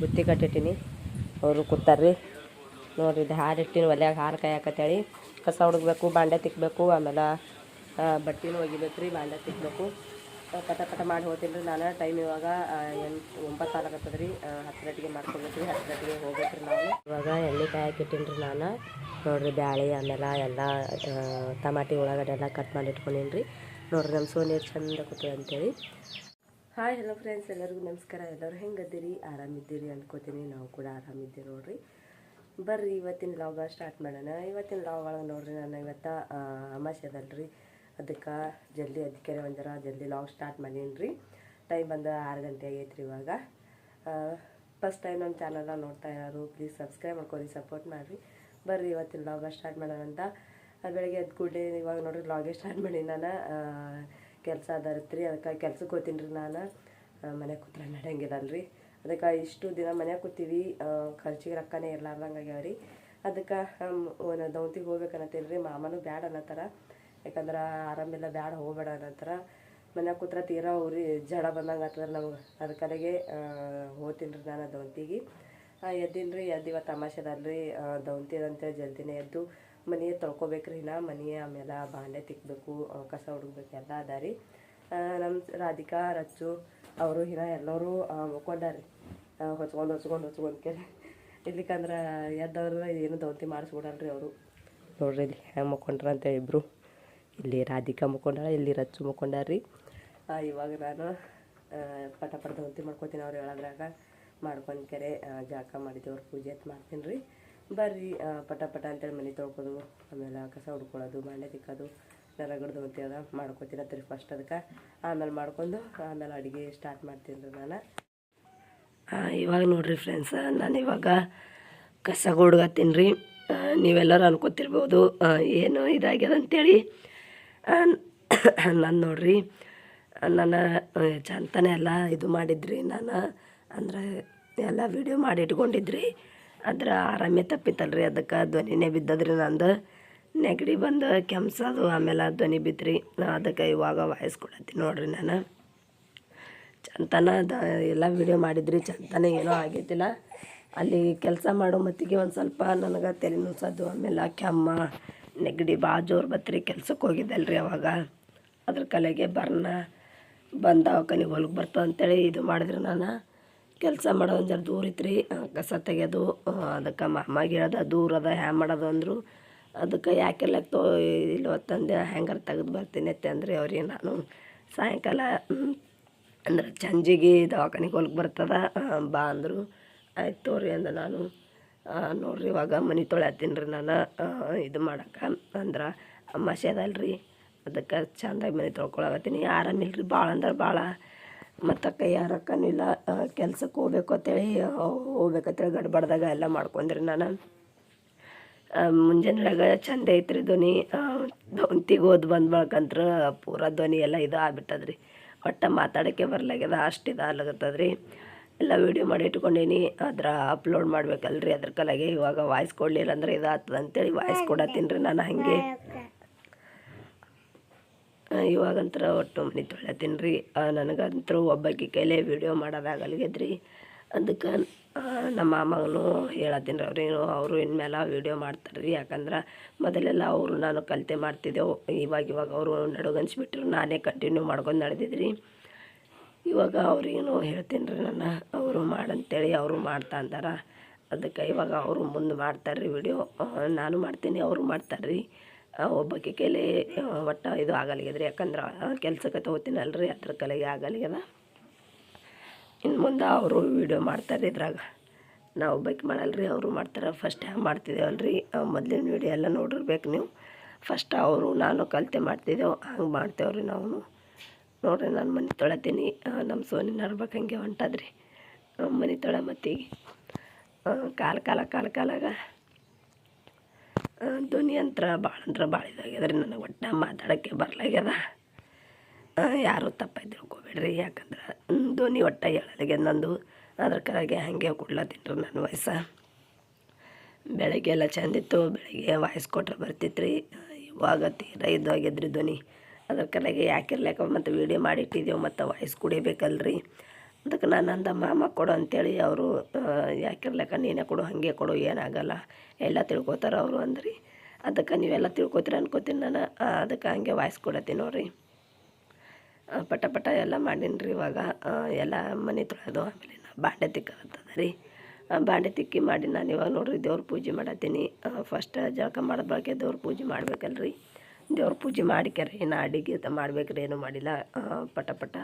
ಬುತ್ತಿ ಕಟ್ಟಿಟ್ಟಿನಿ. ಅವರು ಕೂತಾರ್ರಿ. ನೋಡಿರಿ, ಇದು ಹಾಲು ಇಟ್ಟಿನಿ ಹಾರ ಹಾಲು ಕಾಯಕತ್ತೇಳಿ. ಕಸ ಹುಡುಕ್ಬೇಕು, ಬಾಂಡೆ ತಿಕ್ಕಬೇಕು ಆಮೇಲೆ ಬಟ್ಟೆನೂ ಒಗಿಬೇಕು ರೀ, ಬಾಂಡೆ ತಿಕ್ಕಬೇಕು ಪಟ ಪಟ ಮಾಡಿ ಹೋಗ್ತೀನಿ ರೀ ನಾನು. ಟೈಮ್ ಇವಾಗ ಎಂಟು, ಒಂಬತ್ತು ಆಗತ್ತದ ರೀ. ಹತ್ತು ಗಂಟೆಗೆ ಮಾಡ್ಕೊಬೇಕು ರೀ, ಹತ್ತು ಗಂಟೆಗೆ ಹೋಗ್ಬೇಕು ರೀ ನಾನು. ಇವಾಗ ಎಣ್ಣೆ ಕಾಯಕ್ಕೆ ಇಟ್ಟಿನಿ ರೀ ನಾನು. ನೋಡಿರಿ, ಬ್ಯಾಳೆ, ಆಮೇಲೆ ಎಲ್ಲ ಟಮಾಟಿ ಉಳ್ಳಾಗಡ್ಡೆ ಎಲ್ಲ ಕಟ್ ಮಾಡಿ ಇಟ್ಕೊಂಡಿನ್ರಿ ರೀ. ನೋಡ್ರಿ, ನಮ್ಮ ಸೋನಿ ಚಂದ ಕೂತದೆ ಅಂತೇಳಿ. ಹಾಯ್ ಹಲೋ ಫ್ರೆಂಡ್ಸ್ ಎಲ್ಲರಿಗೂ ನಮಸ್ಕಾರ. ಎಲ್ಲರೂ ಹೆಂಗದ್ದೀರಿ? ಆರಾಮಿದ್ದೀರಿ ಅಂದ್ಕೋತೀನಿ ನಾವು ಕೂಡ ಆರಾಮಿದ್ದೀವಿ ನೋಡ್ರಿ. ಬರ್ರಿ, ಇವತ್ತಿನ ಲಾಗ ಸ್ಟಾರ್ಟ್ ಮಾಡೋಣ. ಇವತ್ತಿನ ಲಾಗ್ ಒಳಗೆ ನೋಡ್ರಿ, ನಾನು ಇವತ್ತು ಅಮಾಸೆ ಅದಲ್ರಿ ಅದಕ್ಕೆ ಜಲ್ದಿ ಅದಕ್ಕೆ ಒಂದು ಜರ ಜಲ್ದಿ ಲಾಗ್ ಸ್ಟಾರ್ಟ್ ಮಾಡೀನಿ ರೀ ಟೈಮ್ ಬಂದು ಆರು ಗಂಟೆ ಆಗೈತೆ ರೀ ಇವಾಗ ಫಸ್ಟ್ ಟೈಮ್ ನಮ್ಮ ಚಾನಲ್ನ ನೋಡ್ತಾ ಇರೋರು ಪ್ಲೀಸ್ ಸಬ್ಸ್ಕ್ರೈಬ್ ಮಾಡ್ಕೊರಿ ಸಪೋರ್ಟ್ ಮಾಡಿರಿ. ಬರ್ರಿ, ಇವತ್ತಿನ ಲಾಗ ಸ್ಟಾರ್ಟ್ ಮಾಡೋಣ ಅಂತ. ಬೆಳಗ್ಗೆ ಎದ್ದು ಕೂಡಲೇ ಇವಾಗ ನೋಡ್ರಿ ಲಾಗೇ ಸ್ಟಾರ್ಟ್ ಮಾಡಿ ನಾನು. ಕೆಲಸ ಅದರತ್ರಿ ಅದಕ್ಕೆ ಕೆಲ್ಸಕ್ಕೆ ಹೋಗ್ತೀನಿ ರೀ ನಾನು ಮನೆಗೆ ಕೂತ್ರ ನಡೆಯಂಗಿಲ್ಲಲ್ಲ ರೀ ಅದಕ್ಕೆ ಇಷ್ಟು ದಿನ ಮನ್ಯಾಗ ಕೂತೀವಿ ಖರ್ಚಿಗೆ ರೊಕ್ಕನೇ ಇರ್ಲಾರ್ದಂಗೆ ಆಗ್ಯಾವ ರೀ ಅದಕ್ಕೆ ಒಂದು ದೌಂತಿಗೆ ಹೋಗ್ಬೇಕನ್ನತ್ತೀನಿ ರೀ ಮಾಮನೂ ಬ್ಯಾಡ ಅನ್ನತ್ತಾರ. ಯಾಕಂದ್ರೆ ಆರಾಮಿಲ್ಲ ಬ್ಯಾಡ, ಹೋಗ್ಬೇಡ ಅನ್ನತ್ತಾರ. ಮನ್ಯಾಗ ಕೂತ್ರೆ ತೀರಾ ಅವ್ರಿ, ಜಡ ಬಂದಂಗೆ ನಮಗೆ. ನಮ್ಗೆ ಅದಕ್ಕಲೆಗೆ ಹೋಗ್ತೀನಿ ರೀ ನಾನು ದೌಂತಿಗೆ. ಎದ್ದೀನಿ ರೀ ಎದ್ದು ಇವತ್ತು ತಮಾಷೆ ಅದಲ್ರಿ ದೌಂತಿ ಅಂತೇಳಿ ಜಲ್ದಿನೇ ಎದ್ದು ಮನೆ ತೊಳ್ಕೊಬೇಕ್ರಿ, ನಾ ಮನೆ ಆಮೇಲೆ ಬಾಂಡೆ ತಿಕ್ಕಬೇಕು ಕಸ ಹುಡುಕ್ಬೇಕು, ಎಲ್ಲ ಅದ ರೀ. ನಮ್ಮ ರಾಧಿಕಾ ರಚ್ಚು ಅವರು ಹಿನ ಎಲ್ಲರೂ ಒಕ್ಕೊಂಡಾರಿ ಹೊಚ್ಕೊಂಡು ಹೊಚ್ಕೊಂಡು ಹೊಚ್ಕೊಂಡು ಕೇಳಿ. ಇಲ್ಲಿಕಂದ್ರೆ ಎದ್ದವ್ರು ಏನು ದೌತಿ ಮಾಡಿಸ್ಬಿಡಲ್ರಿ ಅವರು. ನೋಡ್ರಿ ಇಲ್ಲಿ ಹೆಂಗೆ ಮುಕ್ಕೊಂಡ್ರ ಅಂತ ಇಬ್ಬರು ಇಲ್ಲಿ ರಾಧಿಕಾ ಮುಕ್ಕೊಂಡಾಳ, ಇಲ್ಲಿ ರಚ್ಚು ಮುಕ್ಕೊಂಡಾರ್ರಿ. ಇವಾಗ ನಾನು ಪಟ ಪಟ ದೌತಿ ಮಾಡ್ಕೊತೀನಿ ಅವ್ರು ಹೇಳೋದ್ರಾಗ. ಮಾಡ್ಕೊಂಡು ಕೆರೆ ಜಾಕ ಮಾಡಿದೇವ್ರ ಪೂಜೆ ಅಂತ ಮಾಡ್ತೀನಿ ರೀ ಬರ್ರಿ ಪಟ ಪಟ ಅಂತೇಳಿ ಮನೆ ತೊಳ್ಕೊದು, ಆಮೇಲೆ ಕಸ ಹುಡ್ಕೊಳ್ಳೋದು ಬಾಂಡೆ ತಿಕ್ಕೋದು ನರಗಡ್ದು ದೌಂತಿ ಅದ ಮಾಡ್ಕೊತೀನಿ ಅಂತೀರಿ ಫಸ್ಟ್ ಅದಕ್ಕೆ. ಆಮೇಲೆ ಮಾಡ್ಕೊಂಡು, ಆಮೇಲೆ ಅಡುಗೆ ಸ್ಟಾರ್ಟ್ ಮಾಡ್ತೀನಿ ರೀ ನಾನು. ಇವಾಗ ನೋಡಿರಿ ಫ್ರೆಂಡ್ಸ್ ನಾನು ಇವಾಗ ಕಸ ಗುಡ್ಗತ್ತೀನಿ ರೀ. ನೀವೆಲ್ಲರೂ ಅನ್ಕೋತಿರ್ಬೋದು ಏನು ಇದಾಗ್ಯದ ಅಂತೇಳಿ. ನಾನು ನೋಡಿರಿ ನಾನು ಚಂತನೇ ಎಲ್ಲ ಇದು ಮಾಡಿದ್ರಿ, ನಾನು, ಅಂದ್ರೆ ಎಲ್ಲ ವಿಡಿಯೋ ಮಾಡಿ ಇಟ್ಕೊಂಡಿದ್ರಿ. ಅದ್ರ ಆರಾಮೇ ತಪ್ಪಿತ್ತಲ್ರಿ ಅದಕ್ಕೆ ಧ್ವನಿನೇ ಬಿದ್ದದ್ರಿ ನಂದು. ನೆಗಡಿ ಬಂದು ಕೆಮ್ಸೋದು, ಆಮೇಲೆ ಧ್ವನಿ ಬಿದ್ರಿ. ಅದಕ್ಕೆ ಇವಾಗ ವಾಯ್ಸ್ ಕೊಡತ್ತೀನಿ ನೋಡ್ರಿ ನಾನು. ಚಂತನ ದ ಎಲ್ಲ ವೀಡಿಯೋ ಮಾಡಿದ್ರಿ, ಚಂತನ ಏನೋ ಆಗೈತಿಲ್ಲ ಅಲ್ಲಿ ಕೆಲಸ ಮಾಡೋ ಮತ್ತಿಗೆ ಒಂದು ಸ್ವಲ್ಪ ನನಗೆ ತಲೆ ನುಸೋದು, ಆಮೇಲೆ ಕೆಮ್ಮ, ನೆಗಡಿ ಭಾಳ ಜೋರು ಬತ್ರಿ ಕೆಲ್ಸಕ್ಕೆ ಹೋಗಿದ್ದಲ್ರಿ ಅವಾಗ. ಅದ್ರ ಕಲೆಗೆ ಬರ್ನ ಬಂದ ದವಾಖಾನಿಗೆ ಹೊಲಕ್ಕೆ ಬರ್ತದೆ ಅಂತೇಳಿ ಇದು ಮಾಡಿದ್ರಿ ನಾನು. ಕೆಲಸ ಮಾಡೋದು ಜರ ದೂರ ಇತ್ತು ರೀ ಕಸ ತೆಗೆಯೋದು ಅದಕ್ಕೆ ಮಾಮಾಗೆ ಹೇಳ್ದೆ ದೂರ ಅದ ಹ್ಯಾಂಗೆ ಮಾಡೋದು ಅಂದರು. ಅದಕ್ಕೆ ಯಾಕೆಲ್ಲ ತೋ ಇಲ್ಲವತ್ತಂದೆ ಹ್ಯಾಂಗಾರ ತೆಗೆದು ಬರ್ತೀನಿ ಅತ್ತೆ ಅಂದರೆ ಅವ್ರಿಗೆ ನಾನು ಸಾಯಂಕಾಲ ಅಂದ್ರೆ ಚಂಜಿಗೆ ದವಾಖಾನಿಗೆ ಹೊಲಕ್ಕೆ ಬರ್ತದ ಬಾ ಅಂದರು. ಆಯ್ತು ತೋರಿ ಅಂದ ನಾನು. ನೋಡ್ರಿ ಇವಾಗ ಮನೆ ತೊಳ್ಯಾತೀನಿ ರೀ ನಾನು ಇದು ಮಾಡಕ್ಕೆ ಅಂದ್ರೆ ಅಮಾಸೆ ಅದಲ್ರಿ. ಅದಕ್ಕೆ ಚಂದಾಗಿ ಮನೆ ತೊಳ್ಕೊಳಕತ್ತೀನಿ. ಆರಾಮಿಲ್ಲ ರೀ ಭಾಳ ಅಂದ್ರೆ ಭಾಳ ಮತ್ತು ಕೈ ಯಾರಕ್ಕನೂ ಇಲ್ಲ ಕೆಲ್ಸಕ್ಕೆ ಹೋಗ್ಬೇಕು ಅಂತೇಳಿ ಹೋಗ್ಬೇಕಂತೇಳಿ ಗಡ್ಬಡ್ದಾಗ ಎಲ್ಲ ಮಾಡ್ಕೊಂಡ್ರಿ ನಾನು. ಆ, ಮುಂಜಾನೆಯಾಗ ಚಂದ ಐತ್ರಿ ಧ್ವನಿ ದೌಂತಿಗೆ ಓದ್ ಬಂದು ಬಳಕಂತ್ರ ಪೂರ ಧ್ವನಿ ಎಲ್ಲ ಇದು ಆಗ್ಬಿಟ್ಟದ್ರಿ. ಒಟ್ಟು ಮಾತಾಡೋಕ್ಕೆ ಬರ್ಲಾಗ್ಯದ ಅಷ್ಟು ಇದು ಆಗ್ಲಾಗತ್ತದ್ರಿ ಎಲ್ಲ ವೀಡಿಯೋ ಮಾಡಿ ಇಟ್ಕೊಂಡೀನಿ ಅದ್ರ ಅಪ್ಲೋಡ್ ಮಾಡ್ಬೇಕಲ್ರಿ ಅದ್ರ ಕಲಾಗೆ ಇವಾಗ ವಾಯ್ಸ್ ಕೊಡ್ಲಿಲ್ಲ ಅಂದ್ರೆ ಇದು ಆಗ್ತದೆ ಅಂತೇಳಿ ವಾಯ್ಸ್ ಕೊಡತ್ತೀನಿ ರೀ ನಾನು ಹಾಗೆ. ಇವಾಗಂತ್ರ ಒಟ್ಟು ಮನೆ ತೊಳ್ಯತ್ತೀನಿ ರೀ. ನನಗಂತರೂ ಒಬ್ಬಾಕಿ ಕೈಲೇ ವಿಡಿಯೋ ಮಾಡೋದಾಗಲ್ಗೆದ್ರಿ. ಅದಕ್ಕೆ ನಮ್ಮ ಮಾಮಗನು ಹೇಳತ್ತೀನಿ ರೀ ಅವ್ರೇನು, ಅವರು ಇನ್ಮೇಲೆ ವೀಡಿಯೋ ಮಾಡ್ತಾರೆ ರೀ. ಯಾಕಂದ್ರೆ ಮೊದಲೆಲ್ಲ ಅವರು ನಾನು ಕಲಿತೆ ಮಾಡ್ತಿದ್ದೆವು. ಇವಾಗ ಇವಾಗ ಅವರು ನಡುಗನ್ಸ್ಬಿಟ್ರು ನಾನೇ ಕಂಟಿನ್ಯೂ ಮಾಡ್ಕೊಂಡು ನಡೆದಿದ್ರಿ. ಇವಾಗ ಅವ್ರಿಗೇನು ಹೇಳ್ತೀನಿ ರೀ ನಾನು ಅವರು ಮಾಡಂತೇಳಿ ಅವರು ಮಾಡ್ತಾ ಅಂತಾರ. ಅದಕ್ಕೆ ಇವಾಗ ಅವರು ಮುಂದೆ ಮಾಡ್ತಾರೆ ರೀ ವಿಡಿಯೋ ನಾನು ಮಾಡ್ತೀನಿ, ಅವರು ಮಾಡ್ತಾರೆ ರೀ ಒಬ್ಬಾಕಿ ಕೈಲಿ ಒಟ್ಟು ಇದು ಆಗಲಿಗದ್ರಿ ಯಾಕಂದ್ರೆ ಕೆಲ್ಸಕ್ಕೆ ರೀ ಅದ್ರ ಕಲೆಗೆ ಆಗಲ್ಗ್ಯದ ಇನ್ನು ಮುಂದೆ ಅವರು ವಿಡಿಯೋ ಮಾಡ್ತಾರೆ ಇದ್ರಾಗ. ನಾವು ಒಬ್ಬಾಕಿ ಮಾಡಲ್ರಿ, ಅವರು ಮಾಡ್ತಾರೆ. ಫಸ್ಟ್ ಹ್ಯಾಂಗೆ ರೀ ಮೊದಲಿನ ವಿಡಿಯೋ ಎಲ್ಲ ನೋಡಿರ್ಬೇಕು ನೀವು. ಫಸ್ಟ್ ಅವರು, ನಾನು ಕಲಿತೆ ಮಾಡ್ತಿದ್ದೆವು ಹಂಗೆ ಮಾಡ್ತೇವ್ರಿ ನಾವು ನೋಡ್ರಿ, ನಾನು ಮನೆ ತೊಳತೀನಿ. ನಮ್ಮ ಸೋನಿ ನಡ್ಬೇಕು ಹಂಗೆ ಹೊಂಟದ್ರಿ. ಮನೆ ತೊಳೆ ಮತ್ತಿಗೆ. ಕಾಲ ಕಾಲ ಕಾಲ ಕಾಲಾಗ ಧ್ವನಿ ಅಂತ್ರ ಭಾಳ ಅಂದ್ರೆ ಭಾಳ ಇದಾಗ್ಯದ ರೀ, ನನಗೆ ಒಟ್ಟು ಮಾತಾಡೋಕ್ಕೆ ಬರ್ಲಾಗ್ಯದ. ಯಾರು ತಪ್ಪಾಗಿ ತಿಳ್ಕೊಬೇಡ್ರಿ, ಯಾಕಂದ್ರೆ ಧ್ವನಿ ಒಟ್ಟು ಹೇಳಲಾಗ್ಯದ ನಂದು ಅದ್ರ ಕರೆಗೆ ಹಾಗೆ ಕೊಡ್ಲತ್ತೀನಿ ರೀ ನನ್ನ ವಯಸ್ಸ ಬೆಳಗ್ಗೆ ಎಲ್ಲ ಚಂದಿತ್ತು ಬೆಳಗ್ಗೆ ವಾಯ್ಸ್ ಕೊಟ್ರೆ ಬರ್ತಿತ್ತು ರೀ. ಇವಾಗ ತೀರಾ ಇದು ಆಗ್ಯದ್ರಿ ಧ್ವನಿ. ಅದ್ರ ಕಡೆಗೆ ಯಾಕಿರ್ಲಾಕ ಮತ್ತು ವೀಡಿಯೋ ಮಾಡಿಟ್ಟಿದ್ದೇವೆ ಮತ್ತು ವಾಯ್ಸ್ ಕುಡಿಬೇಕಲ್ರಿ. ಅದಕ್ಕೆ ನಾನು ಅಂದ, ಮಾಮ ಕೊಡು ಅಂತೇಳಿ ಅವರು ಯಾಕಿರ್ಲಕ್ಕ ನೀನೇ ಕೊಡು, ಹಾಗೆ ಕೊಡು, ಏನಾಗಲ್ಲ, ಎಲ್ಲ ತಿಳ್ಕೊತಾರೆ ಅವರು ಅಂದ್ರಿ. ಅದಕ್ಕೆ ನೀವೆಲ್ಲ ತಿಳ್ಕೊತೀರ ಅನ್ಕೋತೀನಿ ನಾನು ಅದಕ್ಕೆ ಹಂಗೆ ವಾಯ್ಸ್ ಕೊಡತ್ತೀನಿ ನೋಡ್ರಿ. ಪಟ ಪಟ ಎಲ್ಲ ಮಾಡೀನಿ ರೀ ಇವಾಗ ಎಲ್ಲ ಮನೆ ತೊಳೆದು, ಆಮೇಲೆ ಬಾಂಡೆ ತಿಕ್ಕತ್ತದ ರೀ ಬಾಂಡೆ ತಿಕ್ಕಿ ಮಾಡಿ ನಾನು ಇವಾಗ ನೋಡ್ರಿ ದೇವ್ರ ಪೂಜೆ ಮಾಡತ್ತೀನಿ. ಫಸ್ಟ್ ಜಳಕ ಮಾಡೋದು ಬಳಕೆ ದೇವ್ರ ಪೂಜೆ ಮಾಡ್ಬೇಕಲ್ರಿ. ದೇವ್ರ ಪೂಜೆ ಮಾಡಿಕ್ಯಾರಿ ನಾ ಅಡಿಗೆ ಮಾಡ್ಬೇಕ್ರಿ, ಏನೂ ಮಾಡಿಲ್ಲ ಪಟ ಪಟ.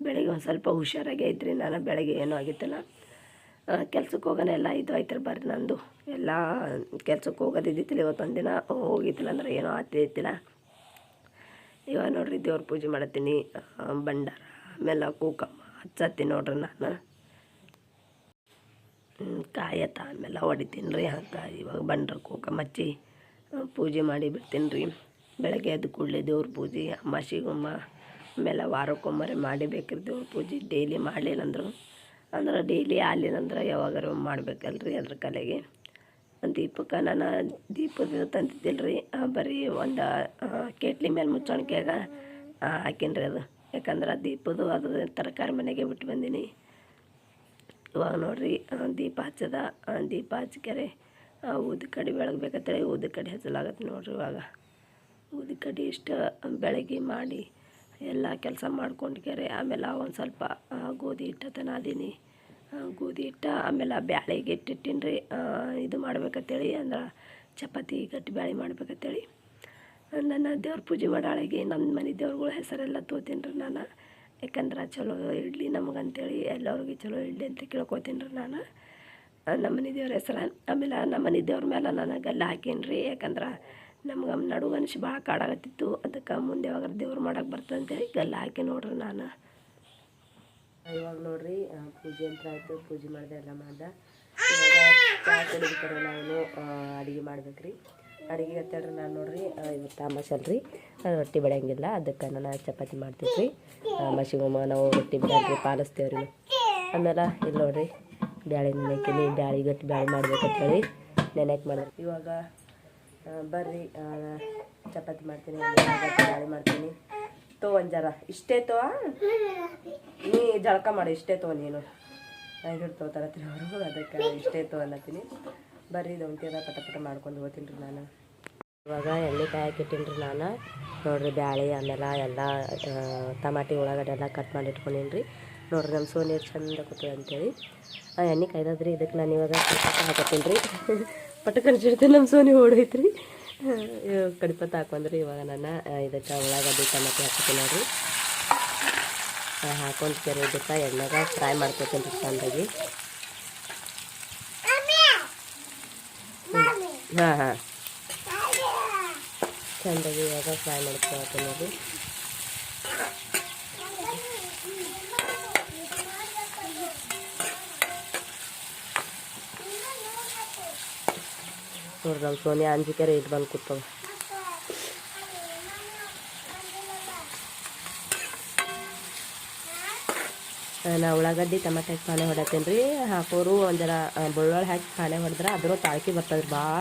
ಬೆಳಿಗ್ಗೆ ಒಂದು ಸ್ವಲ್ಪ ಹುಷಾರಾಗಿ ಐತ್ರಿ ನಾನು ಬೆಳಗ್ಗೆ ಏನೂ ಆಗಿತ್ತಲ್ಲ ಕೆಲ್ಸಕ್ಕೆ ಹೋಗೋಣ, ಎಲ್ಲ ಇದು ಆಯ್ತಾರೆ ಬರ್ರಿ ನಂದು. ಎಲ್ಲ ಕೆಲ್ಸಕ್ಕೆ ಹೋಗೋದಿದ್ದಿತ್ತಿಲ್ಲ ಇವತ್ತೊಂದು ದಿನ ಹೋಗಿದ್ದಿಲ್ಲ ಅಂದ್ರೆ ಏನೋ ಆಗ್ತಿದ್ದಿಲ್ಲ ಇವಾಗ ನೋಡ್ರಿ ದೇವ್ರ ಪೂಜೆ ಮಾಡತ್ತೀನಿ ಬಂಡಾರ ಆಮೇಲೆ ಕೂಕಮ್ಮ ಹಚ್ಚತ್ತೀನಿ ನೋಡ್ರಿ ನಾನು. ಕಾಯತ್ತ ಆಮೇಲೆ ಹೊಡಿತೀನಿ ರೀ, ಹಂಗೆ ಇವಾಗ ಬಂಡ್ರ ಕೂಕಮ್ಮ ಹಚ್ಚಿ ಪೂಜೆ ಮಾಡಿ ಬಿಡ್ತೀನಿ ರೀ. ಬೆಳಗ್ಗೆ ಎದ್ದು ಕೂಡಲೇ ದೇವ್ರ ಪೂಜೆ ಅಮಾಸಿಗೊಮ್ಮ ಆಮೇಲೆ ವಾರಕ್ಕೊಮ್ಮರೆ ಮಾಡಬೇಕ್ರಿ ದೇವ್ರ ಪೂಜೆ ಡೈಲಿ ಮಾಡಲಿಲ್ಲ ಅಂದರು ಡೈಲಿ ಆಲಿಲ್ಲಂದ್ರೆ ಯಾವಾಗಾರು ಮಾಡ್ಬೇಕಲ್ರಿ ಅದ್ರ ಕಲೆಗೆ. ದೀಪಕ್ಕೆ ನಾನು ದೀಪದ ತಂದಿದ್ದಿಲ್ಲ ರೀ ಬರೀ ಒಂದು ಕೇಟ್ಲಿ ಮೇಲೆ ಮುಚ್ಚಣಿಕೆಯಾಗ ಹಾಕೀನಿ ರೀ ಅದು. ಯಾಕಂದ್ರೆ ದೀಪದು ಅದು ತರಕಾರಿ ಮನೆಗೆ ಬಿಟ್ಟು ಬಂದೀನಿ. ಇವಾಗ ನೋಡ್ರಿ ದೀಪ ಹಚ್ಚದ ದೀಪ ಹಚ್ಕ್ಯಾರೆ ಊದ ಕಡಿ ಬೆಳಗ್ಬೇಕಂತೇಳಿ ಊದ ಕಡಿ ಹಚ್ಚಲಾಗತ್ತೆ ನೋಡ್ರಿ ಇವಾಗ. ಊದ ಕಡಿ ಇಷ್ಟು ಬೆಳಗ್ಗೆ ಮಾಡಿ ಎಲ್ಲ ಕೆಲಸ ಮಾಡ್ಕೊಂಡ್ಕ್ಯಾರೆ ಆಮೇಲೆ ಒಂದು ಸ್ವಲ್ಪ ಗೋಧಿ ಹಿಟ್ಟು ತನಾದೀನಿ ಗೋಧಿ ಹಿಟ್ಟು, ಆಮೇಲೆ ಬ್ಯಾಳೆಗೆ ಇಟ್ಟಿಟ್ಟಿನಿ ರೀ ಇದು ಮಾಡ್ಬೇಕಂತೇಳಿ ಅಂದ್ರೆ ಚಪಾತಿ ಗಟ್ಟಿ ಬ್ಯಾಳೆ ಮಾಡ್ಬೇಕಂತೇಳಿ. ನನ್ನ ದೇವ್ರ ಪೂಜೆ ಮಾಡಾಳಿಗೆ ನಮ್ಮ ಮನೆ ದೇವ್ರುಗಳ ಹೆಸರೆಲ್ಲ ತೋತೀನಿ ರೀ ನಾನು. ಯಾಕಂದ್ರೆ ಚಲೋ ಇಡ್ಲಿ ನಮಗಂತೇಳಿ ಎಲ್ಲರಿಗೂ ಚಲೋ ಇಡ್ಲಿ ಅಂತ ಕೇಳ್ಕೊತೀನಿ ರೀ ನಾನು ನಮ್ಮ ಮನೆ ದೇವ್ರ ಹೆಸರು, ಆಮೇಲೆ ನಮ್ಮ ಮನೆ ದೇವ್ರ ಮೇಲೆ ನಾನು ಗಲ್ಲ ಹಾಕೀನಿ ರೀ ಯಾಕಂದ್ರೆ ನಮ್ಗೆ ನಡು ಮನುಷ್ಯ ಭಾಳ ಕಾಡಾಗತ್ತಿತ್ತು ಅದಕ್ಕೆ ಮುಂದೆ ಯಾವಾಗ ದೇವ್ರು ಮಾಡೋಕೆ ಬರ್ತಂತೇಳಿ ಗಲ್ಲ ಹಾಕಿ ನೋಡ್ರಿ ನಾನು. ಇವಾಗ ನೋಡ್ರಿ ಪೂಜೆ ಅಂತ ಆಯಿತು, ಪೂಜೆ ಮಾಡಿದೆ ಎಲ್ಲ ಮಾಡ್ದೆ. ನಾನು ಅಡುಗೆ ಮಾಡ್ಬೇಕ್ರಿ. ಅಡುಗೆ ಅಂತೇಳ್ರಿ ನಾನು ನೋಡ್ರಿ ಇವತ್ತು ಅಮಾಸಲ್ರಿ ರೊಟ್ಟಿ ಬೆಳೆಯಂಗಿಲ್ಲ, ಅದಕ್ಕೆ ನಾನು ಚಪಾತಿ ಮಾಡ್ತೀವಿ ರೀ ಮಸಿಗೊಮ್ಮ ನಾವು ರೊಟ್ಟಿ ಬಿಡೋದ್ರಿ ಪಾಲಿಸ್ತೇವೆ ರೀ ಆಮೇಲೆ ಇಲ್ಲಿ ನೋಡ್ರಿ, ಬ್ಯಾಳೆ ನೆನೆಕಿನಿ ಬ್ಯಾಳೆ ಗಟ್ಟಿ ಬ್ಯಾಳೆ ಮಾಡ್ಬೇಕಂತೇಳಿ ನೆನೆಯಕ್ಕೆ ಮಾಡಿದ್ರಿ ಇವಾಗ ಬರ್ರಿ ಚಪಾತಿ ಮಾಡ್ತೀನಿ ಗಾಳಿ ಮಾಡ್ತೀನಿ ತೋ ಒಂದು ಜರ ಇಷ್ಟೇ ತೋ ನೀ ಜಳಕ ಮಾಡಿ, ಇಷ್ಟೇ ತೋ ನೀನು. ಐದು ತೋತಾರತ್ರಿ ಅವರು, ಅದಕ್ಕೆ ಇಷ್ಟೇ ತೋ ಅನ್ನತ್ತೀನಿ. ಬರ್ರಿ, ಇದು ಒಂಥರ ಪಟ ಪಟ ಮಾಡ್ಕೊಂಡು ಹೋಗ್ತೀನಿ ರೀ ನಾನು. ಇವಾಗ ಎಣ್ಣೆ ಕಾಯಕ್ಕಿಟ್ಟೀನಿ ರೀ ನಾನು. ನೋಡ್ರಿ, ಬ್ಯಾಳಿ ಆಮೇಲೆ ಎಲ್ಲ ಟಮಾಟಿ ಉಳ್ಳಾಗಡ್ಡೆ ಎಲ್ಲ ಕಟ್ ಮಾಡಿ ಇಟ್ಕೊಂಡೀನಿ ರೀ. ನೋಡ್ರಿ ನಮ್ಮ ಸೋನಿ ಚಂದ ಕೊಟ್ಟು ಅಂತೇಳಿ ಎಣ್ಣೆ ಕಾಯ್ದದ್ರಿ, ಇದಕ್ಕೆ ನಾನು ಇವಾಗ ಹಾಕತ್ತೀನಿ ರೀ. ಪಟ ಜೊತೆ ನಮ್ಮ ಸೋನಿ ಓಡೈತ್ರಿ ಕಡಿಪತ್ತ ಹಾಕೊಂಡ್ರಿ ಇವಾಗ ನಾನು ಇದಕ್ಕೆ ಉಳ್ಳಾಗಡ್ಡಿ ಟಮಾಟಿ ಹಾಕ್ತೀನಿ ನೋಡ್ರಿ. ಹಾಕೊಂಡು ಕೆರೆ ಇದಕ್ಕೆ ಎಣ್ಣೆಗೆ ಫ್ರೈ ಮಾಡ್ಕೊತೀನಿ ಚಂದಾಗಿ ಹಾಂ ಹಾಂ. ಚಂದಾಗಿ ಇವಾಗ ಫ್ರೈ ಮಾಡ್ಕೊಳ್ತೀನಿ ನೋಡಿ ನೋಡ್ರಿ ನಮ್ಮ ಸೋನಿಯಾ ಅಂಜಿಕೆರೆ ಇಟ್ಟು ಬಂದು ಕೂತವ. ನಾ ಉಳ್ಳಾಗಡ್ಡಿ, ಟಮಾಟೆ ಹಾಕಿ ಪಾನೆ ಹೊಡತ್ತೇನೆ ರೀ ಹಾಕೋರು ಒಂದರ ಬೆಳ್ಳುಳ್ಳಿ ಹಾಕಿ ಖಾನೆ ಹೊಡೆದ್ರೆ ಅದ್ರ ತಾಳ್ಕಿ ಬರ್ತದೆ ರೀ ಭಾಳ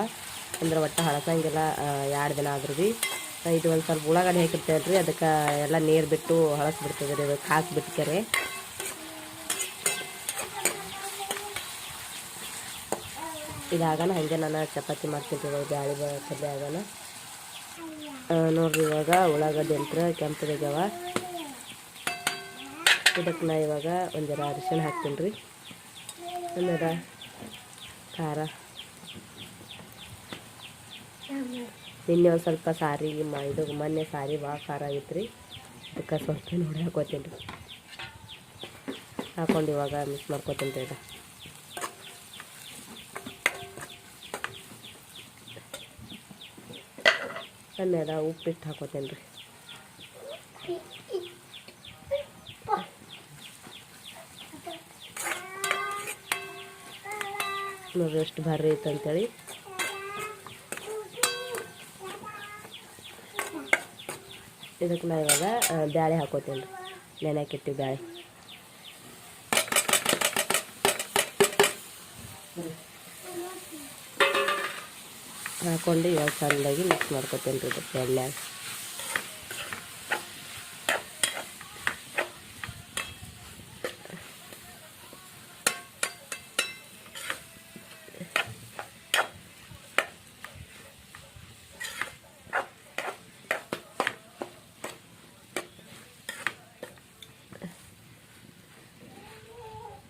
ಅಂದ್ರೆ ಒಟ್ಟು ಹಳಸಂಗಿಲ್ಲ ಎರಡು ದಿನ ಆದ್ರೂ ಭೀ ಇದು ಒಂದು ಸ್ವಲ್ಪ ಉಳ್ಳಾಗಡ್ಡಿ ಹಾಕಿರ್ತೇನೆ ರೀ ಅದಕ್ಕೆ ಎಲ್ಲ ನೀರು ಬಿಟ್ಟು ಹಳಸ್ಬಿಡ್ತದೆ ರೀ ಅದಕ್ಕೆ ಹಾಕ್ಬಿಟ್ಕರೆ ಇದಾಗನ, ಹಾಗೆ ನಾನು ಚಪಾತಿ ಇವಾಗ ಬ್ಯಾಳಿ ಪಲ್ಯ ಆಗನ. ನೋಡ್ರಿ ಇವಾಗ ಉಳ್ಳಾಗಡ್ಡಿ ಅಂತ ಕೆಂಪದಾಗ್ಯಾವ ಇದಕ್ಕೆ ನಾ ಇವಾಗ ಒಂದರ ಅರಿಶಿಣ ಹಾಕ್ತೀನಿ ರೀ ಒಂದರ ಖಾರ. ನಿನ್ನೆ ಒಂದು ಸ್ವಲ್ಪ ಸಾರಿ ಇದು ಮೊನ್ನೆ ಸಾರಿ ಭಾಳ ಖಾರ ಆಗಿತ್ತು ರೀ ಅದಕ್ಕೆ ಸ್ವಲ್ಪ ನೋಡಿ ಹಾಕೋತೀನಿ ರೀ ಹಾಕೊಂಡು ಇವಾಗ ಮಿಕ್ಸ್ ಮಾಡ್ಕೋತೀನಿ ರೀ ಈಗ ಆಮೇಲೆ ಉಪ್ಪಿಟ್ಟು ಹಾಕೋತೀನಿ ರೀ. ನೋಡ್ರಿ ಎಷ್ಟು ಭಾರಿ ಐತೆ ಅಂತೇಳಿ. ಇದಕ್ಕೆ ನಾ ಇವಾಗ ಬ್ಯಾಳೆ ಹಾಕೋತೀನಿ ರೀ. ನೆನೆಕಿಟ್ಟು ಬ್ಯಾಳೆ. ಹಾಕ್ಕೊಂಡು ಇವಾಗ ಚೆಂದಾಗಿ ಮಿಕ್ಸ್ ಮಾಡ್ಕೊತೇನೆ ರೀ ಇದಕ್ಕೆ ಎಣ್ಣೆ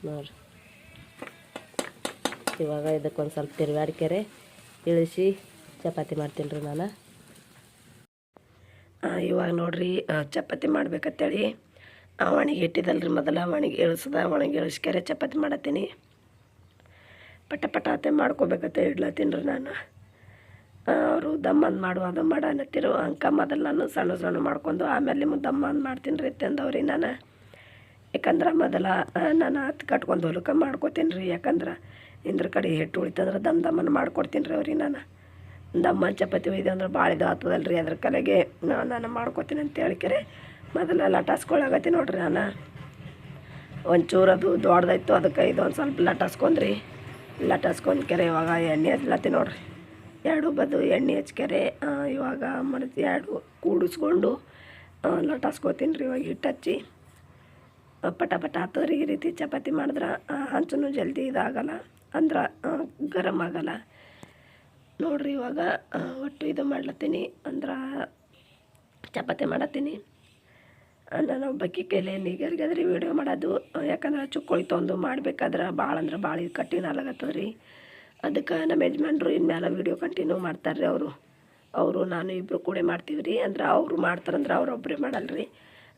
ನೋಡ್ರಿ. ಇವಾಗ ಇದಕ್ಕೊಂದು ಸ್ವಲ್ಪ ತಿರುವಾಡ್ಕೆರೆ ಇಳಿಸಿ. ಚಪಾತಿ ಮಾಡ್ತೀನಿ ರೀ ನಾನು ಇವಾಗ ನೋಡ್ರಿ ಚಪಾತಿ ಮಾಡ್ಬೇಕಂತೇಳಿ. ಒಣಗಿ ಇಟ್ಟಿದ್ದಲ್ಲ ರೀ ಮೊದಲ, ಒಣಗಿ ಇಳಿಸ್ದ ಒಣಗಿ ಇಳಿಸ್ಕೆರೆ ಚಪಾತಿ ಮಾಡತ್ತೀನಿ. ಪಟ ಪಟ ಅತ್ತೆ ಮಾಡ್ಕೋಬೇಕಂತ ಇಡ್ಲತ್ತೀನಿ ರೀ ನಾನು ಅವರು ದಮ್ಮಂದು ಮಾಡು, ಅದು ಮಾಡ ಅನ್ನತ್ತಿರು. ಅಂಕ ಮೊದಲು ನಾನು ಸಣ್ಣ ಸಣ್ಣ ಮಾಡ್ಕೊಂಡು ಆಮೇಲೆ ದಮ್ಮ ದಮ್ಮಂದು ಮಾಡ್ತೀನಿ ರೀ ತಂದವ್ರಿ ನಾನು. ಯಾಕಂದ್ರೆ ಮೊದಲ ನಾನು ಹತ್ತು ಕಟ್ಕೊಂಡು ಹೊಲಕ್ಕೆ ಮಾಡ್ಕೋತೀನಿ ರೀ ಯಾಕಂದ್ರೆ ಇಂದ್ರ ಕಡೆ ಹಿಟ್ಟು ಉಳಿತಂದ್ರೆ ದಮ್ ದಮ್ಮನ್ನು ಮಾಡ್ಕೊಡ್ತೀನಿ ರೀ ಅವ್ರಿಗೆ ನಾನು. ದಮ್ಮ ಚಪಾತಿ ಒಯ್ದು ಅಂದ್ರೆ ಭಾಳ ಇದು ಆಗ್ತದಲ್ಲ ರೀ ಅದ್ರ ಕಲೆಗೆ ನಾ- ನಾನು ಮಾಡ್ಕೋತೀನಿ ಅಂತ ಹೇಳ್ಕೆರೆ ಮೊದಲು ಲಟಾಸ್ಕೊಳಗತ್ತಿ ನೋಡ್ರಿ ನಾನು. ಒಂಚೂರು ಅದು ದೊಡ್ಡದಾಯ್ತು, ಅದಕ್ಕೆ ಇದೊಂದು ಸ್ವಲ್ಪ ಲಟಾಸ್ಕೊಂಡ್ರಿ ಲಟಾಸ್ಕೊಂಡು ಕೆರೆ ಇವಾಗ ಎಣ್ಣೆ ಹಚ್ಲತ್ತಿ ನೋಡ್ರಿ. ಎರಡು ಬದು ಎಣ್ಣೆ ಹಚ್ಕೆರೆ ಇವಾಗ ಮಡಚಿ ಎರಡು ಕೂಡಿಸ್ಕೊಂಡು ಲಟಾಸ್ಕೋತೀನಿ ರೀ ಇವಾಗ ಹಿಟ್ಟು ಹಚ್ಚಿ ಪಟ ಪಟ ಹತ್ತೋರಿಗೆ ಈ ರೀತಿ ಚಪಾತಿ ಮಾಡಿದ್ರೆ ಹಂಚೂ ಜಲ್ದಿ ಇದಾಗಲ್ಲ, ಅಂದ್ರೆ ಗರಮ್ ಆಗಲ್ಲ. ನೋಡ್ರಿ, ಇವಾಗ ಒಟ್ಟು ಇದು ಮಾಡ್ಲತ್ತೀನಿ. ಅಂದ್ರೆ ಚಪಾತಿ ಮಾಡತ್ತೀನಿ. ನಾನು ಒಬ್ಬಾಕಿ ಕೈಲಿ ನೀಗರ್ಗದ್ರಿ ವೀಡಿಯೋ ಮಾಡೋದು. ಯಾಕಂದ್ರೆ ಚುಕ್ಕೊಳಿ ತೊಂದು ಮಾಡ್ಬೇಕಾದ್ರೆ ಭಾಳ ಅಂದ್ರೆ ಭಾಳ ಇದು ಕಠಿಣ ರೀ. ಅದಕ್ಕೆ ನಮ್ಮ ಯಜಮಾನ್ರು ಇನ್ಮೇಲೆ ವೀಡಿಯೋ ಕಂಟಿನ್ಯೂ ಮಾಡ್ತಾರೆ ರೀ ಅವರು. ಅವರು, ನಾನು ಇಬ್ಬರು ಕೂಡ ಮಾಡ್ತೀವಿ ರೀ. ಅಂದ್ರೆ ಅವರು ಮಾಡ್ತಾರಂದ್ರೆ ಅವ್ರೊಬ್ಬರೇ ಮಾಡಲ್ಲ ರೀ.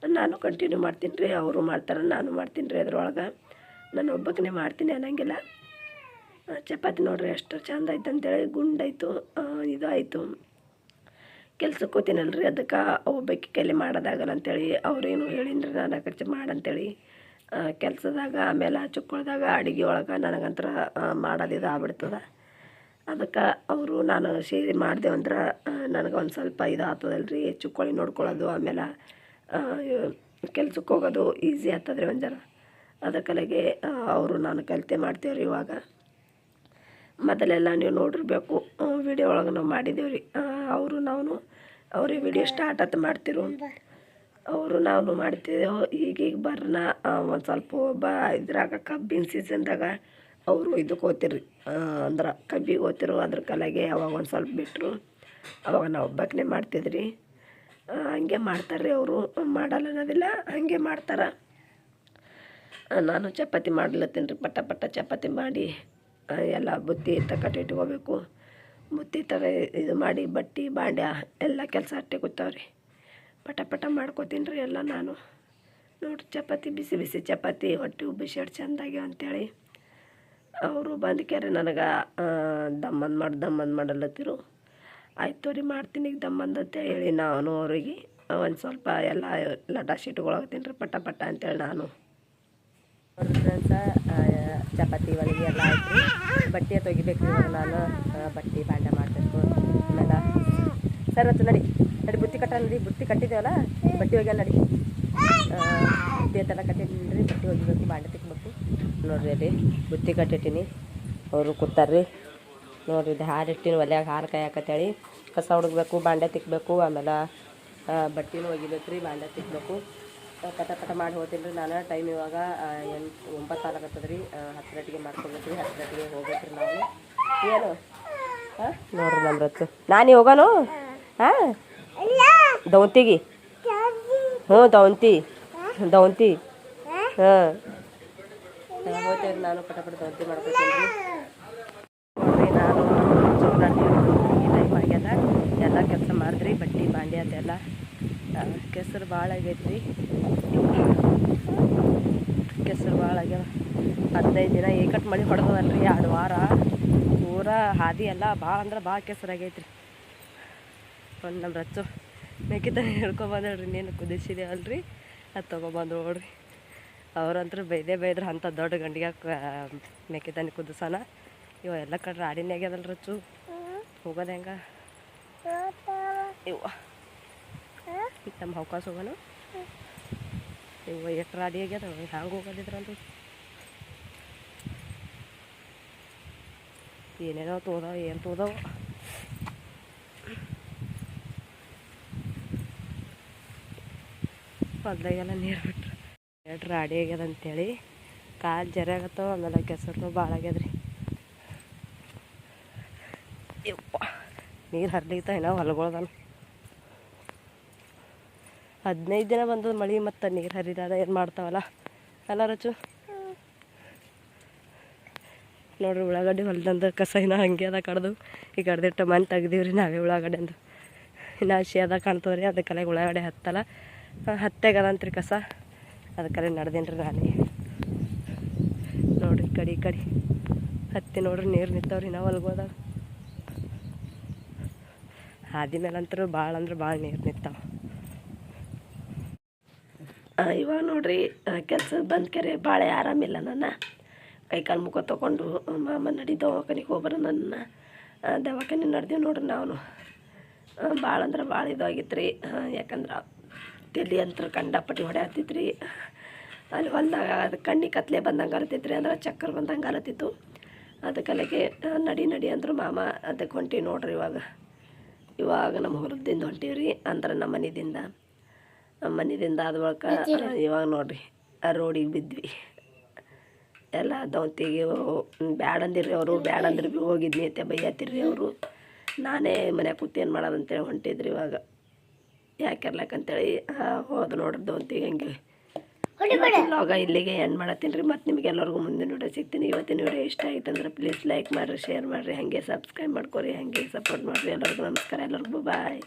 ನಾನು ಕಂಟಿನ್ಯೂ ಮಾಡ್ತೀನಿ ರೀ. ಅವರು ಮಾಡ್ತಾರೆ, ನಾನು ಮಾಡ್ತೀನಿ ರೀ ಅದ್ರೊಳಗೆ. ನಾನು ಒಬ್ಬಕ್ಕೇ ಮಾಡ್ತೀನಿ ಅನ್ನಂಗಿಲ್ಲ. ಚಪಾತಿ ನೋಡ್ರಿ ಎಷ್ಟು ಚಂದ ಆಯ್ತು ಅಂತೇಳಿ ಗುಂಡಾಯಿತು ಇದಾಯಿತು. ಕೆಲ್ಸಕ್ಕೆ ಹೋಗ್ತೀನಲ್ರಿ, ಅದಕ್ಕೆ ಒಬ್ಬಾಕಿ ಕೈಲಿ ಮಾಡೋದಾಗಲ್ಲ ಅಂತೇಳಿ. ಅವ್ರೇನು ಹೇಳಿನ್ರಿ ನಾನು ಖರ್ಚು ಮಾಡಂತೇಳಿ ಕೆಲಸದಾಗ ಆಮೇಲೆ ಚುಕ್ಕೊಳ್ದಾಗ ಅಡುಗೆ ಒಳಗೆ ನನಗಂತರ ಮಾಡೋದು ಇದು ಆಗ್ಬಿಡ್ತದ ಅದಕ್ಕೆ ಅವರು, ನಾನು ಸೇರಿ ಮಾಡಿದೆ ಅಂದ್ರೆ ನನಗೆ ಒಂದು ಸ್ವಲ್ಪ ಇದು ಆಗ್ತದಲ್ಲ ರೀ ಚುಕ್ಕೋಳಿ ನೋಡ್ಕೊಳ್ಳೋದು, ಆಮೇಲೆ ಕೆಲ್ಸಕ್ಕೆ ಹೋಗೋದು ಈಸಿ ಆಗ್ತದ್ರಿ ಒಂದು ಜರ ಅವರು ನಾನು ಕಲಿತೆ ಮಾಡ್ತೇವ್ರಿ ಇವಾಗ. ಮೊದಲೆಲ್ಲ ನೀವು ನೋಡಿರ್ಬೇಕು. ವಿಡಿಯೋ ಒಳಗೆ ನಾವು ಮಾಡಿದ್ದೇವೆ ರೀ. ಅವರು ನಾವು ಅವ್ರಿಗೆ ವಿಡಿಯೋ ಸ್ಟಾರ್ಟ್ ಅಂತ ಮಾಡ್ತಿರು ಅವರು ನಾವು ಮಾಡ್ತಿದ್ದೆವು ಈಗೀಗ ಬರ್ನ ಒಂದು ಸ್ವಲ್ಪ ಒಬ್ಬ ಇದ್ರಾಗ ಕಬ್ಬಿನ ಸೀಸನ್ದಾಗ ಅವರು ಇದಕ್ಕೆ ಓದ್ತಿರ್ರಿ ಅಂದ್ರೆ ಕಬ್ಬಿಗೆ ಓದ್ತಿರು ಅದ್ರ ಕಲೆಗೆ ಅವಾಗ ಒಂದು ಸ್ವಲ್ಪ ಬಿಟ್ಟರು ಅವಾಗ ನಾವು ಒಬ್ಬಕ್ಕೆ ಮಾಡ್ತಿದ್ರಿ ಹಂಗೆ ಮಾಡ್ತಾರೆ ಅವರು. ಮಾಡಲ್ಲ ಅನ್ನೋದಿಲ್ಲ, ಹಂಗೆ ಮಾಡ್ತಾರೆ. ನಾನು ಚಪಾತಿ ಮಾಡ್ಲತ್ತೀನಿ ರೀ, ಪಟ ಪಟ ಚಪಾತಿ ಮಾಡಿ. ಎಲ್ಲ ಬುತ್ತಿ ತಕ್ಕಟ್ಟು ಇಟ್ಕೋಬೇಕು. ಬುತ್ತಿ ಥರ ಇದು ಮಾಡಿ, ಬಟ್ಟೆ, ಬಾಂಡ್ಯ, ಎಲ್ಲ ಕೆಲಸ ಅಟ್ಟೆ ರೀ ಪಟ ಪಟ ಮಾಡ್ಕೋತೀನಿ ರೀ ಎಲ್ಲ ನಾನು. ನೋಡಿ, ಚಪಾತಿ, ಬಿಸಿ ಬಿಸಿ ಚಪಾತಿ, ಹೊಟ್ಟೆ ಉಬ್ಬಿಸಿ ಚೆಂದಾಗ್ಯಾವ ಅಂತೇಳಿ. ಅವರು ಬಂದ್ಕ್ಯಾರೆ ನನಗೆ ದಮ್ಮನ್ ಮಾಡಿ ದಮ್ಮನ್ ಮಾಡಲತ್ತಿರು ಆಯ್ತು ರೀ ಮಾಡ್ತೀನಿ ಈಗ ದಮ್ಮಂದು ಅಂತ ಹೇಳಿ ನಾನು ಅವ್ರಿಗೆ. ಒಂದು ಸ್ವಲ್ಪ ಎಲ್ಲ ಲಟಾಶಿ ಇಟ್ಕೊಳತ್ತೀನಿ ರೀ, ಪಟ ಪಟ ಅಂತೇಳಿ ನಾನು. ಫ್ರೆಂಡ್ಸ ಚಪಾತಿ ಒಳಗೆ ಎಲ್ಲ ಆಯ್ತು ಬಟ್ಟೆ ತೆಗಿಬೇಕು ಇವಾಗ ನಾನು. ಬಟ್ಟೆ ಬಾಂಡೆ ಮಾಡಬೇಕು. ಆಮೇಲೆ ಸರ್ ಹೊತ್ತು ನಡಿ. ನಡಿ, ಬುತ್ತಿ ಕಟ್ಟ ನಡಿ. ಬುತ್ತಿ ಕಟ್ಟಿದ್ದೇವಲ್ಲ ಬಟ್ಟೆ ಒಗ್ಯಾನ ನಡಿ. ಬುತ್ತಿ ಎಲ್ಲ ಕಟ್ಟಿದ್ದೀನಿ ಬಟ್ಟೆ ಒಗಿಬೇಕು, ಬಾಂಡೆ ತಿಕ್ಬೇಕು. ನೋಡ್ರಿ ಅಲ್ಲಿ ಬುತ್ತಿ ಕಟ್ಟಿಟ್ಟಿನಿ ಅವರು ಕೂತಾರ್ರಿ. ನೋಡ್ರಿ, ಇದು ಹಾಲು ಇಟ್ಟಿನಿ ಹಾರ ಹಾಲು ಕಾಯಕತ್ತೇಳಿ. ಕಸ ಹುಡುಕ್ಬೇಕು, ಬಾಂಡೆ ತಿಕ್ಕಬೇಕು ಆಮೇಲೆ ಬಟ್ಟೆನೂ ಒಗಿಬೇಕು ರೀ ಬಾಂಡೆ ತಿಕ್ಕಬೇಕು ಪಟ ಪಟ ಮಾಡಿ ಹೋಗ್ತೀನಿ ರೀ ನಾನು. ಟೈಮ್ ಇವಾಗ ಎಂಟು ಒಂಬತ್ತು ಆಗತ್ತದ ರೀ. ಹತ್ತು ಗಂಟೆಗೆ ಮಾಡ್ಕೊಳ್ತೀವಿ ಹತ್ತು ಗಂಟೆಗೆ ಹೋಗ್ಬೇಕು ರೀ ನಾವು. ಏನು? ಹಾಂ ನೋಡ್ರಿ ನಮ್ಮ ರತ್ತು ನಾನಿ ಹೋಗೋನು? ಹಾಂ ದೌಂತಿಗೆ ಹ್ಞೂ ದೌಂತಿ ದೌಂತಿ ಹಾಂ ಹೋಗ್ತೇವೆ ನಾನು. ಪಟ ಪಟ ದೌಂತಿ ಮಾಡ್ಕೊತೀನಿ ರೀ. ನಾನು ನಾನು ಈ ಟೈಮ್ ಆಗ್ಯದ ಎಲ್ಲ ಕೆಲಸ ಮಾಡಿದ್ರಿ. ಬಟ್ಟೆ ಬಾಂಡೆ ಅದೆಲ್ಲ ಕೆಸರು ಭಾಳ ಆಗೈತೆ ರೀ ಕೆಸರು ಭಾಳ ಆಗ್ಯಾವ. ಹದಿನೈದು ದಿನ ಏಕಟ್ ಮಳೆ ರೀ ಎರಡು ವಾರ. ಪೂರ ಹಾದಿ ಎಲ್ಲ ಭಾಳ ಅಂದ್ರೆ ಭಾಳ ಕೆಸರು ಆಗೈತೆ ರೀ ಒಂದು ನಮ್ಮ ರಚ್ಚು ಮೇಕಿತನ ಹಿಡ್ಕೊಬಂದ್ರಿ ಇನ್ನೇನು ಕುದಿಸಿದೇವಲ್ರಿ, ಅದು ತೊಗೊಬಂದು ನೋಡ್ರಿ. ಅವ್ರಂತೂ ಬೈದೇ ಬೈದ್ರೆ ಅಂಥ ದೊಡ್ಡ ಗಂಡಿಗೆ ಮೇಕಿತನಿ ಕುದಿಸೋಣ. ಇವ ಎಲ್ಲ ಕಡೆ ರಾಡಿನೇ ಆಗ್ಯದಲ್ಲ ರಚು ಹೋಗೋದು ಹೆಂಗ? ಇವ. ನಮ್ಮ ಅವಕಾಶ ಹೋಗೋಣ. ಇವ ಎಷ್ಟು ರಾಡಿ ಆಗ್ಯದ ಹ್ಯಾಂಗೆ ಹೋಗೋದಿದ್ರಂತ. ಏನೇನೋ ತೋದಾವ ಏನು ತೋದಾವ ಹೊಲ್ದಾಗೆಲ್ಲ ನೀರು ಬಿಟ್ರು. ಎರಡು ರಾಡಿ ಆಗ್ಯದ ಅಂತೇಳಿ. ಕಾಲು ಜರಿ ಆಗತ್ತವ ಆಮೇಲೆ ಕೆಸರು ಭಾಳ ಆಗ್ಯದ್ರಿ. ನೀರು ಹರ್ಲಿತ್ತ ಏನೋ ಹೊಲಗೊಳ್ದನ ಹದಿನೈದು ದಿನ ಬಂದದ ಮಳೆ ಮತ್ತು ನೀರು ಹರಿದಾದ ಏನು ಮಾಡ್ತಾವಲ್ಲ? ಅಲ್ಲ ರಚು? ನೋಡ್ರಿ ಉಳ್ಳಾಗಡ್ಡಿ ಹೊಲ್ದಂದು ಕಸ ಇನ್ನ ಹಂಗೆ ಅದ ಕಡ್ದು. ಈ ಕಡ್ದು ಮನೆ ತೆಗ್ದೀವ್ರಿ ನಾವೇ ಉಳ್ಳಾಗಡ್ಡೆ ಅಂದು ಇನ್ನು ಹಸಿ ಅದ ಕಾಣ್ತವ್ರಿ ರೀ ಅದಕ್ಕೆಲ್ಲ ಉಳ್ಳಾಗಡ್ಡೆ ಹತ್ತಲ್ಲ. ಹತ್ತೆಗದಂತ್ರಿ ಕಸ. ಅದಕ್ಕೆಲ್ಲ ನಡ್ದೇನ್ರಿ ರೀ ನಾನೇ. ನೋಡ್ರಿ ಕಡಿ ಕಡೆ. ಹತ್ತಿ ನೋಡ್ರಿ ನೀರು ನಿಂತವ್ರಿ ನಾವು ಹೊಲ್ಗೋದಾಗ ಹಾದಿ ಮೇಲಂತರೂ ಭಾಳ ಅಂದ್ರೆ ಭಾಳ ನೀರು ನಿಂತಾವ. ಇವಾಗ ನೋಡ್ರಿ ಕೆಲಸ ಬಂದ ಕೆರೆ ಭಾಳ ಆರಾಮಿಲ್ಲ ನನ್ನ. ಕೈ ಕಾಲು ಮುಖ ತೊಗೊಂಡು ಮಾಮ ನಡಿ ದವಾಖಾನಿಗೆ ಹೋಗ್ಬರ ನನ್ನ. ದವಾಖಾನೆ ನಡೆದೇವು ನೋಡ್ರಿ ನಾವು ಭಾಳ ಅಂದ್ರೆ ಭಾಳ ಇದಾಗಿತ್ತು ರೀ ಯಾಕಂದ್ರೆ ತಲೆ ಅಂತ ಕಂಡಪಟ್ಟಿ ಹೊಡೆಯತ್ತಿತ್ತು ರೀ ಅಲ್ಲಿ ಹೊಲ್ದಾಗ ಅದು ಕಣ್ಣಿಗೆ ಕತ್ಲೆ ಬಂದಂಗೆ ಅಲತ್ತಿತ್ತು ರೀ ಅಂದ್ರೆ ಚಕ್ಕರ್ ಬಂದಂಗೆ ಅಲತ್ತಿತ್ತು ಅದಕ್ಕಲ್ಲಿಗೆ ನಡಿ ನಡಿ ಅಂದ್ರೆ ಮಾಮ ಅದಕ್ಕೆ ಹೊಂಟಿ ನೋಡ್ರಿ ಇವಾಗ. ಇವಾಗ ನಮ್ಮ ಹೊಲದಿಂದ ಹೊಂಟೀವಿ ರೀ ಅಂದ್ರೆ ನಮ್ಮ ಮನೆದಿಂದ. ನಮ್ಮ ಮನೆಯಿಂದ ಆದ ಬಳಿಕ ಇವಾಗ ನೋಡ್ರಿ ಆ ರೋಡಿಗೆ ಬಿದ್ವಿ. ಎಲ್ಲ ದೌತಿಗೆ ಬ್ಯಾಡ ಅಂದಿರಿ ಅವರು ಬ್ಯಾಡ ಅಂದ್ರೆ ಭೀ ಹೋಗಿದ್ನಿ ಅಂತ ಬೈಯತ್ತಿರ್ರಿ ಅವರು. ನಾನೇ ಮನೆ ಕೂತು ಏನು ಮಾಡೋದಂತೇಳಿ ಹೊಂಟಿದ್ರಿ ಇವಾಗ. ಯಾಕಿರ್ಲಕ್ಕಂತೇಳಿ ಹೋದ ನೋಡ್ರಿ ದೌತಿಗೆ ಹಂಗೆ. ಇವಾಗ ಇಲ್ಲಿಗೆ ಏನು ಮಾಡತ್ತೀನಿ ರೀ. ಮತ್ತು ನಿಮ್ಗೆ ಎಲ್ಲರಿಗೂ ಮುಂದಿನ ವಿಡಿಯೋ ಸಿಗ್ತೀನಿ. ಇವತ್ತಿನ ವಿಡಿಯೋ ಇಷ್ಟ ಆಯ್ತು ಅಂದ್ರೆ ಪ್ಲೀಸ್ ಲೈಕ್ ಮಾಡಿರಿ ಶೇರ್ ಮಾಡಿರಿ ಹಾಗೆ ಸಬ್ಸ್ಕ್ರೈಬ್ ಮಾಡ್ಕೊರಿ ಹಾಗೆ ಸಪೋರ್ಟ್ ಮಾಡಿರಿ. ಎಲ್ಲರಿಗೂ ನಮಸ್ಕಾರ. ಎಲ್ಲರಿಗೂ ಬಾಯ್